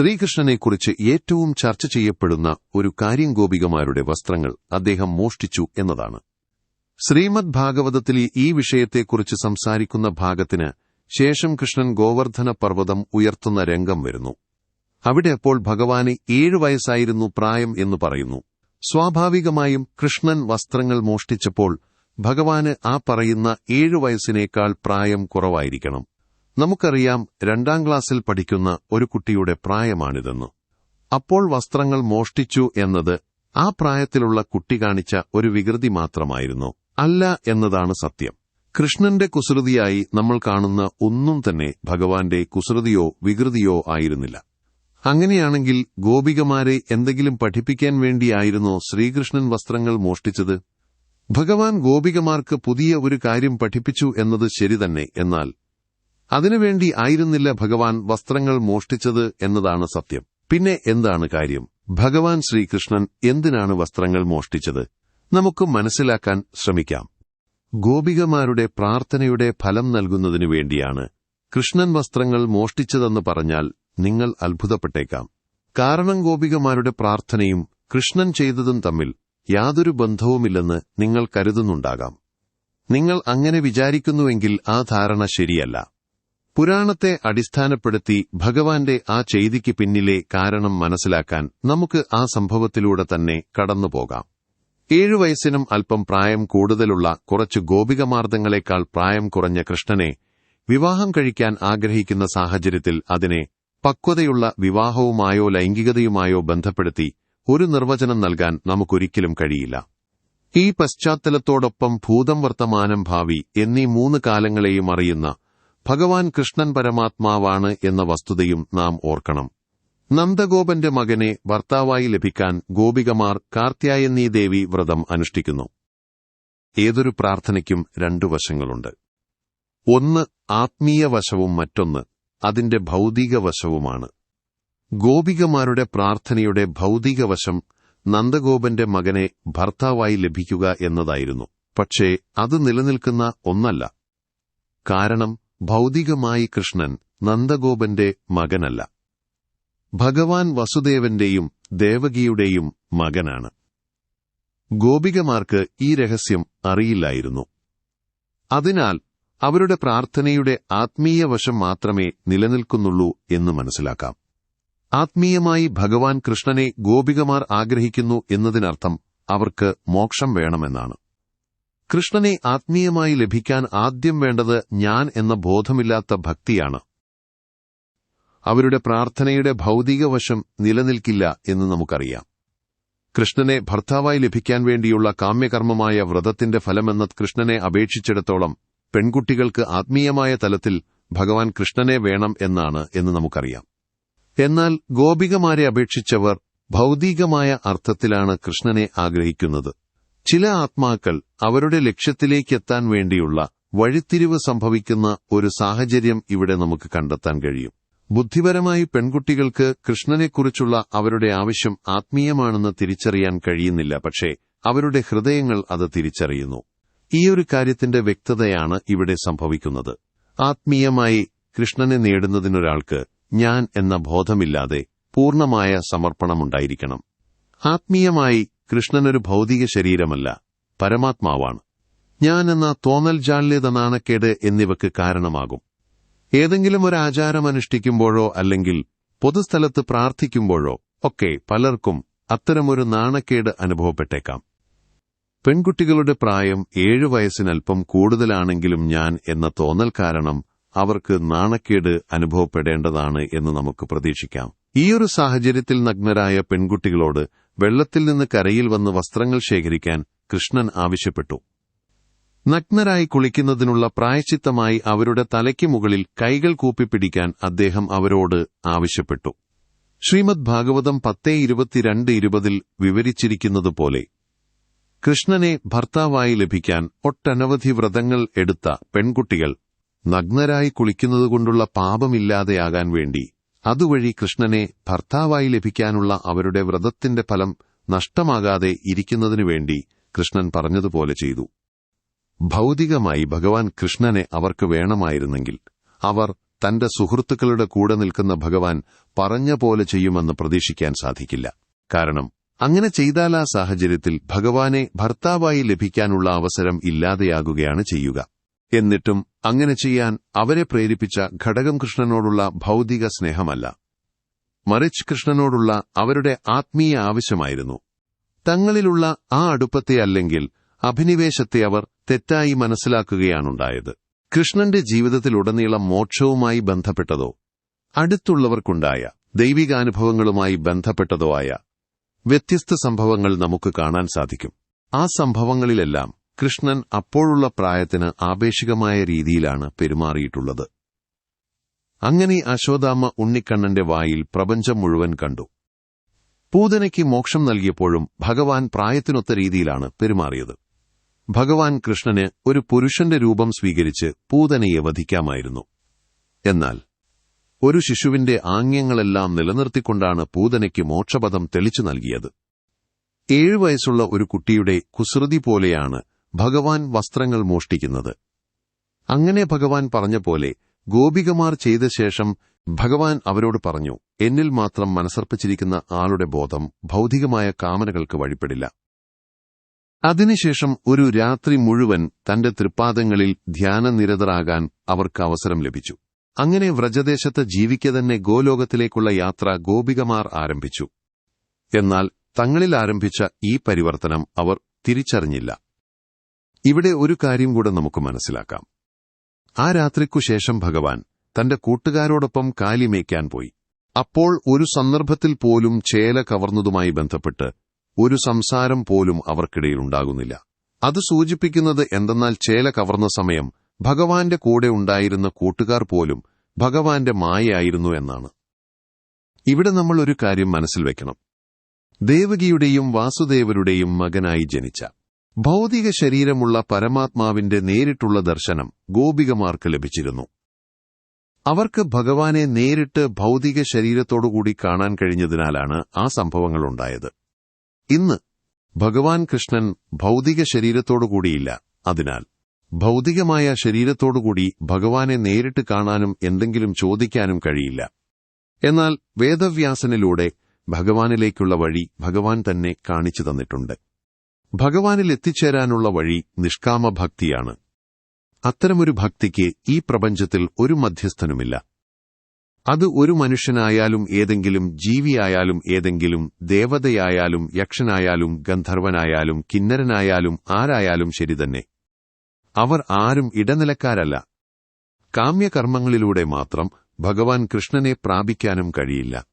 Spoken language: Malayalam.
ശ്രീകൃഷ്ണനെക്കുറിച്ച് ഏറ്റവും ചർച്ച ചെയ്യപ്പെടുന്ന ഒരു കാര്യം ഗോപികമാരുടെ വസ്ത്രങ്ങൾ അദ്ദേഹം മോഷ്ടിച്ചു എന്നതാണ്. ശ്രീമദ് ഭാഗവതത്തിൽ ഈ വിഷയത്തെക്കുറിച്ച് സംസാരിക്കുന്ന ഭാഗത്തിന് ശേഷം കൃഷ്ണൻ ഗോവർദ്ധന പർവതം ഉയർത്തുന്ന രംഗം വരുന്നു. അവിടെ അപ്പോൾ ഭഗവാന് ഏഴു വയസ്സായിരുന്നു പ്രായം എന്ന് പറയുന്നു. സ്വാഭാവികമായും കൃഷ്ണൻ വസ്ത്രങ്ങൾ മോഷ്ടിച്ചപ്പോൾ ഭഗവാന് ആ പറയുന്ന ഏഴു വയസ്സിനേക്കാൾ പ്രായം കുറവായിരിക്കണം. നമുക്കറിയാം രണ്ടാം ക്ലാസ്സിൽ പഠിക്കുന്ന ഒരു കുട്ടിയുടെ പ്രായമാണിതെന്ന്. അപ്പോൾ വസ്ത്രങ്ങൾ മോഷ്ടിച്ചു എന്നത് ആ പ്രായത്തിലുള്ള കുട്ടി കാണിച്ച ഒരു വികൃതി മാത്രമായിരുന്നു. അല്ല എന്നതാണ് സത്യം. കൃഷ്ണന്റെ കുസൃതിയായി നമ്മൾ കാണുന്ന ഒന്നും തന്നെ ഭഗവാന്റെ കുസൃതിയോ വികൃതിയോ ആയിരുന്നില്ല. അങ്ങനെയാണെങ്കിൽ ഗോപികമാരെ എന്തെങ്കിലും പഠിപ്പിക്കാൻ വേണ്ടിയായിരുന്നോ ശ്രീകൃഷ്ണൻ വസ്ത്രങ്ങൾ മോഷ്ടിച്ചത്? ഭഗവാൻ ഗോപികമാർക്ക് പുതിയ ഒരു കാര്യം പഠിപ്പിച്ചു എന്നത് ശരി തന്നെ എന്നാൽ അതിനുവേണ്ടി ആയിരുന്നില്ല ഭഗവാൻ വസ്ത്രങ്ങൾ മോഷ്ടിച്ചത് എന്നതാണ് സത്യം. പിന്നെ എന്താണ് കാര്യം? ഭഗവാൻ ശ്രീകൃഷ്ണൻ എന്തിനാണ് വസ്ത്രങ്ങൾ മോഷ്ടിച്ചത്? നമുക്ക് മനസ്സിലാക്കാൻ ശ്രമിക്കാം. ഗോപികമാരുടെ പ്രാർത്ഥനയുടെ ഫലം നൽകുന്നതിനു വേണ്ടിയാണ് കൃഷ്ണൻ വസ്ത്രങ്ങൾ മോഷ്ടിച്ചതെന്ന് പറഞ്ഞാൽ നിങ്ങൾ അത്ഭുതപ്പെട്ടേക്കാം. കാരണം ഗോപികമാരുടെ പ്രാർത്ഥനയും കൃഷ്ണൻ ചെയ്തതും തമ്മിൽ യാതൊരു ബന്ധവുമില്ലെന്ന് നിങ്ങൾ കരുതുന്നുണ്ടാകാം. നിങ്ങൾ അങ്ങനെ വിചാരിക്കുന്നുവെങ്കിൽ ആ ധാരണ ശരിയല്ല. പുരാണത്തെ അടിസ്ഥാനപ്പെടുത്തി ഭഗവാന്റെ ആ ചെയ്തിക്ക് പിന്നിലെ കാരണം മനസ്സിലാക്കാൻ നമുക്ക് ആ സംഭവത്തിലൂടെ തന്നെ കടന്നുപോകാം. ഏഴു വയസ്സിനും അല്പം പ്രായം കൂടുതലുള്ള കുറച്ച് ഗോപികമാർദ്ദങ്ങളെക്കാൾ പ്രായം കുറഞ്ഞ കൃഷ്ണനെ വിവാഹം കഴിക്കാൻ ആഗ്രഹിക്കുന്ന സാഹചര്യത്തിൽ അതിനെ പക്വതയുള്ള വിവാഹവുമായോ ലൈംഗികതയുമായോ ബന്ധപ്പെടുത്തി ഒരു നിർവചനം നൽകാൻ നമുക്കൊരിക്കലും കഴിയില്ല. ഈ പശ്ചാത്തലത്തോടൊപ്പം ഭൂതം വർത്തമാനം ഭാവി എന്നീ മൂന്ന് കാലങ്ങളെയും അറിയുന്ന ഭഗവാൻ കൃഷ്ണൻ പരമാത്മാവാണ് എന്ന വസ്തുതയും നാം ഓർക്കണം. നന്ദഗോപന്റെ മകനെ ഭർത്താവായി ലഭിക്കാൻ ഗോപികമാർ കാർത്യായനീ ദേവി വ്രതം അനുഷ്ഠിക്കുന്നു. ഏതൊരു പ്രാർത്ഥനയ്ക്കും രണ്ടു വശങ്ങളുണ്ട്. ഒന്ന് ആത്മീയ വശവും മറ്റൊന്ന് അതിന്റെ ഭൗതിക വശവുമാണ്. ഗോപികമാരുടെ പ്രാർത്ഥനയുടെ ഭൗതിക വശം നന്ദഗോപന്റെ മകനെ ഭർത്താവായി ലഭിക്കുക എന്നതായിരുന്നു. പക്ഷേ അത് നിലനിൽക്കുന്ന ഒന്നല്ല. കാരണം ഭൗതികമായി കൃഷ്ണൻ നന്ദഗോപന്റെ മകനല്ല. ഭഗവാൻ വസുദേവന്റെയും ദേവകിയുടെയും മകനാണ്. ഗോപികമാർക്ക് ഈ രഹസ്യം അറിയില്ലായിരുന്നു. അതിനാൽ അവരുടെ പ്രാർത്ഥനയുടെ ആത്മീയ വശം മാത്രമേ നിലനിൽക്കുന്നുള്ളൂ എന്ന് മനസ്സിലാക്കാം. ആത്മീയമായി ഭഗവാൻ കൃഷ്ണനെ ഗോപികമാർ ആഗ്രഹിക്കുന്നു എന്നതിനർത്ഥം അവർക്ക് മോക്ഷം വേണമെന്നാണ്. കൃഷ്ണനെ ആത്മീയമായി ലഭിക്കാൻ ആദ്യം വേണ്ടത് ഞാൻ എന്ന ബോധമില്ലാത്ത ഭക്തിയാണ്. അവരുടെ പ്രാർത്ഥനയുടെ ഭൗതികവശം നിലനിൽക്കില്ല എന്ന് നമുക്കറിയാം. കൃഷ്ണനെ ഭർത്താവായി ലഭിക്കാൻ വേണ്ടിയുള്ള കാമ്യകർമ്മമായ വ്രതത്തിന്റെ ഫലമെന്ന കൃഷ്ണനെ അപേക്ഷിച്ചിടത്തോളം പെൺകുട്ടികൾക്ക് ആത്മീയമായ തലത്തിൽ ഭഗവാൻ കൃഷ്ണനെ വേണം എന്നാണ് എന്ന് നമുക്കറിയാം. എന്നാൽ ഗോപികമാരെ അപേക്ഷിച്ചവർ ഭൗതികമായ അർത്ഥത്തിലാണ് കൃഷ്ണനെ ആഗ്രഹിക്കുന്നത്. ചില ആത്മാക്കൾ അവരുടെ ലക്ഷ്യത്തിലേക്ക് എത്താൻ വേണ്ടിയുള്ള വഴിത്തിരിവ് സംഭവിക്കുന്ന ഒരു സാഹചര്യം ഇവിടെ നമുക്ക് കണ്ടെത്താൻ കഴിയും. ബുദ്ധിപരമായി പെൺകുട്ടികൾക്ക് കൃഷ്ണനെക്കുറിച്ചുള്ള അവരുടെ ആവശ്യം ആത്മീയമാണെന്ന് തിരിച്ചറിയാൻ കഴിയുന്നില്ല പക്ഷേ അവരുടെ ഹൃദയങ്ങൾ അത് തിരിച്ചറിയുന്നു. ഈ ഒരു കാര്യത്തിന്റെ വ്യക്തതയാണ് ഇവിടെ സംഭവിക്കുന്നത്. ആത്മീയമായി കൃഷ്ണനെ നേടുന്നതിനൊരാൾക്ക് ഞാൻ എന്ന ബോധമില്ലാതെ പൂർണമായ സമർപ്പണമുണ്ടായിരിക്കണം. ആത്മീയമായി കൃഷ്ണനൊരു ഭൗതിക ശരീരമല്ല പരമാത്മാവാണ്. ഞാൻ എന്ന തോന്നൽ ജാള്യത നാണക്കേട് എന്നിവക്ക് കാരണമാകും. ഏതെങ്കിലും ഒരു ആചാരം അനുഷ്ഠിക്കുമ്പോഴോ അല്ലെങ്കിൽ പൊതുസ്ഥലത്ത് പ്രാർത്ഥിക്കുമ്പോഴോ ഒക്കെ പലർക്കും അത്തരമൊരു നാണക്കേട് അനുഭവപ്പെട്ടേക്കാം. പെൺകുട്ടികളുടെ പ്രായം ഏഴു വയസ്സിനൽപ്പം കൂടുതലാണെങ്കിലും ഞാൻ എന്ന തോന്നൽ കാരണം അവർക്ക് നാണക്കേട് അനുഭവപ്പെടേണ്ടതാണ് എന്ന് നമുക്ക് പ്രതീക്ഷിക്കാം. ഈയൊരു സാഹചര്യത്തിൽ നഗ്നരായ പെൺകുട്ടികളോട് വെള്ളത്തിൽ നിന്ന് കരയിൽ വന്ന് വസ്ത്രങ്ങൾ ശേഖരിക്കാൻ കൃഷ്ണൻ ആവശ്യപ്പെട്ടു. നഗ്നരായി കുളിക്കുന്നതിനുള്ള പ്രായച്ചിത്തമായി അവരുടെ തലയ്ക്ക് മുകളിൽ കൈകൾ കൂപ്പിപ്പിടിക്കാൻ അദ്ദേഹം അവരോട് ആവശ്യപ്പെട്ടു. ശ്രീമദ് ഭാഗവതം പത്തേ ഇരുപത്തിരണ്ട് ഇരുപതിൽ വിവരിച്ചിരിക്കുന്നതുപോലെ കൃഷ്ണനെ ഭർത്താവായി ലഭിക്കാൻ ഒട്ടനവധി വ്രതങ്ങൾ എടുത്ത പെൺകുട്ടികൾ നഗ്നരായി കുളിക്കുന്നതുകൊണ്ടുള്ള പാപമില്ലാതെയാകാൻ വേണ്ടി അതുവഴി കൃഷ്ണനെ ഭർത്താവായി ലഭിക്കാനുള്ള അവരുടെ വ്രതത്തിന്റെ ഫലം നഷ്ടമാകാതെ ഇരിക്കുന്നതിനു വേണ്ടി കൃഷ്ണൻ പറഞ്ഞതുപോലെ ചെയ്തു. ഭൗതികമായി ഭഗവാൻ കൃഷ്ണനെ അവർക്ക് വേണമായിരുന്നെങ്കിൽ അവർ തന്റെ സുഹൃത്തുക്കളുടെ കൂടെ നിൽക്കുന്ന ഭഗവാൻ പറഞ്ഞ പോലെ ചെയ്യുമെന്ന് പ്രതീക്ഷിക്കാൻ സാധിക്കില്ല. കാരണം അങ്ങനെ ചെയ്താൽ ആ സാഹചര്യത്തിൽ ഭഗവാനെ ഭർത്താവായി ലഭിക്കാനുള്ള അവസരം ഇല്ലാതെയാകുകയാണ് ചെയ്യുക. എന്നിട്ടും അങ്ങനെ ചെയ്യാൻ അവരെ പ്രേരിപ്പിച്ച ഘടകം കൃഷ്ണനോടുള്ള ഭൗതിക സ്നേഹമല്ല. മറിച്ച് കൃഷ്ണനോടുള്ള അവരുടെ ആത്മീയ ആവശ്യമായിരുന്നു. തങ്ങളിലുള്ള ആ അടുപ്പത്തെ അല്ലെങ്കിൽ അഭിനിവേശത്തെ അവർ തെറ്റായി മനസ്സിലാക്കുകയാണുണ്ടായത്. കൃഷ്ണന്റെ ജീവിതത്തിലുടനീളം മോക്ഷവുമായി ബന്ധപ്പെട്ടതോ അടുത്തുള്ളവർക്കുണ്ടായ ദൈവികാനുഭവങ്ങളുമായി ബന്ധപ്പെട്ടതോ ആയ വ്യത്യസ്ത സംഭവങ്ങൾ നമുക്ക് കാണാൻ സാധിക്കും. ആ സംഭവങ്ങളിലെല്ലാം കൃഷ്ണൻ അപ്പോഴുള്ള പ്രായത്തിന് ആപേക്ഷികമായ രീതിയിലാണ് പെരുമാറിയിട്ടുള്ളത്. അങ്ങനെ അശോദാമ്മ ഉണ്ണിക്കണ്ണന്റെ വായിൽ പ്രപഞ്ചം മുഴുവൻ കണ്ടു. പൂതനയ്ക്ക് മോക്ഷം നൽകിയപ്പോഴും ഭഗവാൻ പ്രായത്തിനൊത്ത രീതിയിലാണ് പെരുമാറിയത്. ഭഗവാൻ കൃഷ്ണന് ഒരു പുരുഷന്റെ രൂപം സ്വീകരിച്ച് പൂതനയെ വധിക്കാമായിരുന്നു. എന്നാൽ ഒരു ശിശുവിന്റെ ആംഗ്യങ്ങളെല്ലാം നിലനിർത്തിക്കൊണ്ടാണ് പൂതനയ്ക്ക് മോക്ഷപദം തെളിച്ചു നൽകിയത്. ഏഴു വയസ്സുള്ള ഒരു കുട്ടിയുടെ കുസൃതി പോലെയാണ് ഭഗവാൻ വസ്ത്രങ്ങൾ മോഷ്ടിക്കുന്നത്. അങ്ങനെ ഭഗവാൻ പറഞ്ഞ പോലെ ഗോപികമാർ ചെയ്ത ശേഷം ഭഗവാൻ അവരോട് പറഞ്ഞു എന്നിൽ മാത്രം മനസ്സർപ്പിച്ചിരിക്കുന്ന ആളുടെ ബോധം ഭൗതികമായ കാമനകൾക്ക് വഴിപ്പെടില്ല. അതിനുശേഷം ഒരു രാത്രി മുഴുവൻ തന്റെ തൃപ്പാദങ്ങളിൽ ധ്യാനനിരതരാകാൻ അവർക്ക് അവസരം ലഭിച്ചു. അങ്ങനെ വ്രജദേശത്ത് ജീവിക്കെ തന്നെ ഗോലോകത്തിലേക്കുള്ള യാത്ര ഗോപികമാർ ആരംഭിച്ചു. എന്നാൽ തങ്ങളിൽ ആരംഭിച്ച ഈ പരിവർത്തനം അവർ തിരിച്ചറിഞ്ഞില്ല. ഇവിടെ ഒരു കാര്യം കൂടെ നമുക്ക് മനസ്സിലാക്കാം. ആ രാത്രിക്കു ശേഷം ഭഗവാൻ തന്റെ കൂട്ടുകാരോടൊപ്പം കാലിമേയ്ക്കാൻ പോയി. അപ്പോൾ ഒരു സന്ദർഭത്തിൽ പോലും ചേല കവർന്നതുമായി ബന്ധപ്പെട്ട് ഒരു സംസാരം പോലും അവർക്കിടയിൽ ഉണ്ടാകുന്നില്ല. അത് സൂചിപ്പിക്കുന്നത് എന്തെന്നാൽ ചേല കവർന്ന സമയം ഭഗവാന്റെ കൂടെ ഉണ്ടായിരുന്ന കൂട്ടുകാർ പോലും ഭഗവാന്റെ മായയായിരുന്നു എന്നാണ്. ഇവിടെ നമ്മൾ ഒരു കാര്യം മനസ്സിൽ വെക്കണം. ദേവകിയുടെയും വാസുദേവരുടെയും മകനായി ജനിച്ച ഭൗതിക ശരീരമുള്ള പരമാത്മാവിന്റെ നേരിട്ടുള്ള ദർശനം ഗോപികമാർക്ക് ലഭിച്ചിരുന്നു. അവർക്ക് ഭഗവാനെ നേരിട്ട് ഭൗതിക ശരീരത്തോടുകൂടി കാണാൻ കഴിഞ്ഞതിനാലാണ് ആ സംഭവങ്ങളുണ്ടായത്. ഇന്ന് ഭഗവാൻ കൃഷ്ണൻ ഭൗതിക ശരീരത്തോടുകൂടിയില്ല. അതിനാൽ ഭൗതികമായ ശരീരത്തോടുകൂടി ഭഗവാനെ നേരിട്ട് കാണാനും എന്തെങ്കിലും ചോദിക്കാനും കഴിയില്ല. എന്നാൽ വേദവ്യാസനിലൂടെ ഭഗവാനിലേക്കുള്ള വഴി ഭഗവാൻ തന്നെ കാണിച്ചു തന്നിട്ടുണ്ട്. ഭഗവാനിൽ എത്തിച്ചേരാനുള്ള വഴി നിഷ്കാമ ഭക്തിയാണ് അത്തരമൊരു ഭക്തിക്ക് ഈ പ്രപഞ്ചത്തിൽ ഒരു മധ്യസ്ഥനുമില്ല. അത് ഒരു മനുഷ്യനായാലും ഏതെങ്കിലും ജീവിയായാലും ഏതെങ്കിലും ദേവതയായാലും യക്ഷനായാലും ഗന്ധർവനായാലും കിന്നരനായാലും ആരായാലും ശരി തന്നെ. അവർ ആരും ഇടനിലക്കാരല്ല. കാമ്യകർമ്മങ്ങളിലൂടെ മാത്രം ഭഗവാൻ കൃഷ്ണനെ പ്രാപിക്കാനും കഴിയില്ല.